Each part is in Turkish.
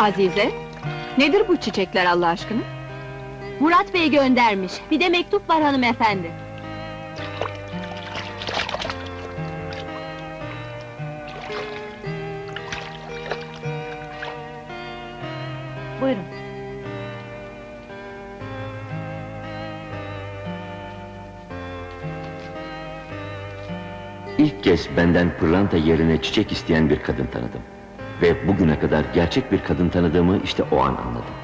Azize, nedir bu çiçekler Allah aşkına? Murat Bey göndermiş. Bir de mektup var hanımefendi. Buyurun. İlk kez benden pırlanta yerine çiçek isteyen bir kadın tanıdım. Ve bugüne kadar gerçek bir kadın tanıdığımı işte o an anladım.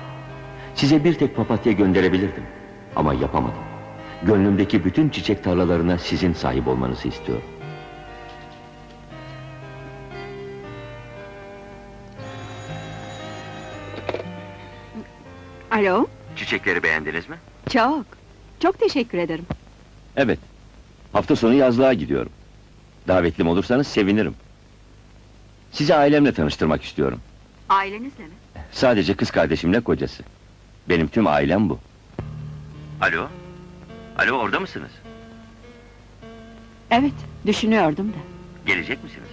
Size bir tek papatya gönderebilirdim. Ama yapamadım. Gönlümdeki bütün çiçek tarlalarına sizin sahip olmanızı istiyorum. Alo, Çiçekleri beğendiniz mi? çok. Çok teşekkür ederim. Evet. Hafta sonu yazlığa gidiyorum. Davetlim olursanız sevinirim. Sizi ailemle tanıştırmak istiyorum. Ailenizle mi? Sadece kız kardeşimle kocası. Benim tüm ailem bu. Alo? Alo orada mısınız? Evet, düşünüyordum da. Gelecek misiniz?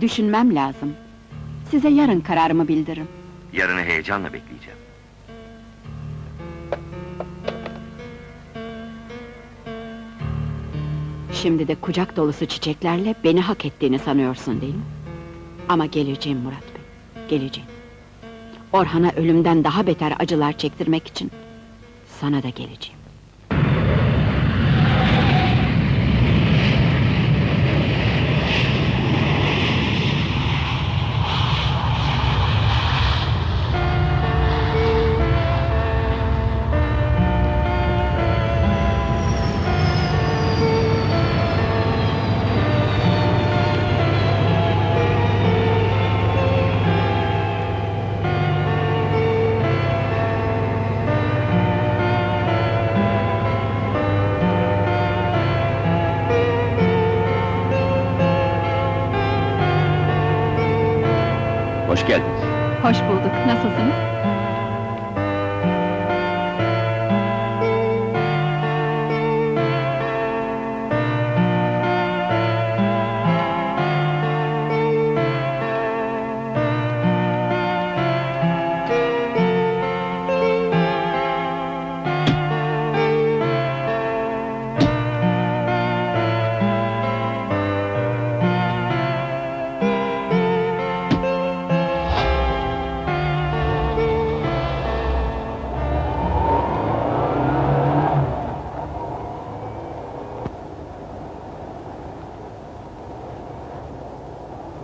Düşünmem lazım. Size yarın kararımı bildiririm. Yarını heyecanla bekleyeceğim. Şimdi de kucak dolusu çiçeklerle beni hak ettiğini sanıyorsun değil mi? Ama geleceğim Murat Bey, geleceğim. Orhan'a ölümden daha beter acılar çektirmek için sana da geleceğim. Hoş geldiniz. Hoş bulduk, nasılsınız?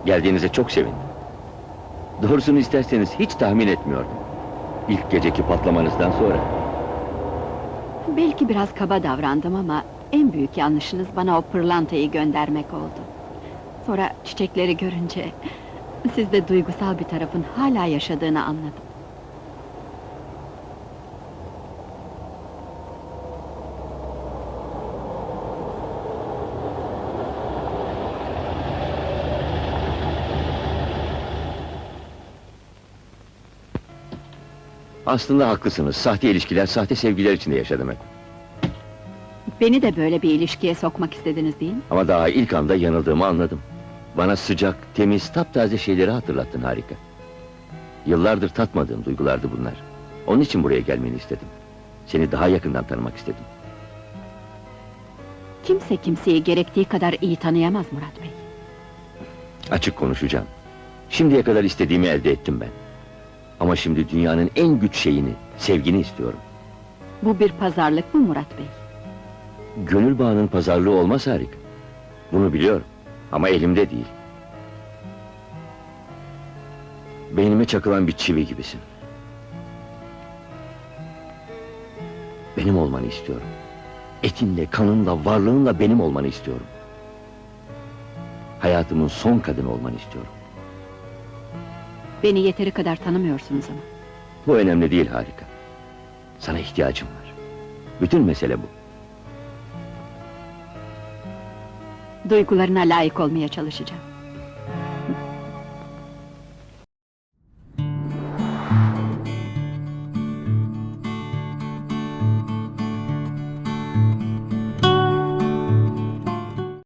Geldiğinize çok sevindim. Doğrusunu isterseniz hiç tahmin etmiyordum. İlk geceki patlamanızdan sonra. Belki biraz kaba davrandım ama en büyük yanlışınız bana o pırlantayı göndermek oldu. Sonra çiçekleri görünce sizde duygusal bir tarafın hala yaşadığını anladım. Aslında haklısınız. Sahte ilişkiler, sahte sevgiler içinde yaşadım hep. Beni de böyle bir ilişkiye sokmak istediniz değil mi? Ama daha ilk anda yanıldığımı anladım. Bana sıcak, temiz, taptaze şeyleri hatırlattın harika. Yıllardır tatmadığım duygulardı bunlar. Onun için buraya gelmeni istedim. Seni daha yakından tanımak istedim. Kimse kimseyi gerektiği kadar iyi tanıyamaz Murat Bey. Açık konuşacağım. Şimdiye kadar istediğimi elde ettim ben. Ama şimdi dünyanın en güç şeyini, sevgini istiyorum. Bu bir pazarlık mı Murat Bey? Gönül bağının pazarlığı olmaz harika. Bunu biliyorum. Ama elimde değil. Beynime çakılan bir çivi gibisin. Benim olmanı istiyorum. Etinle, kanınla, varlığınla benim olmanı istiyorum. Hayatımın son kadını olmanı istiyorum. Beni yeteri kadar tanımıyorsunuz ama. Bu önemli değil harika. Sana ihtiyacım var. Bütün mesele bu. Duygularına layık olmaya çalışacağım.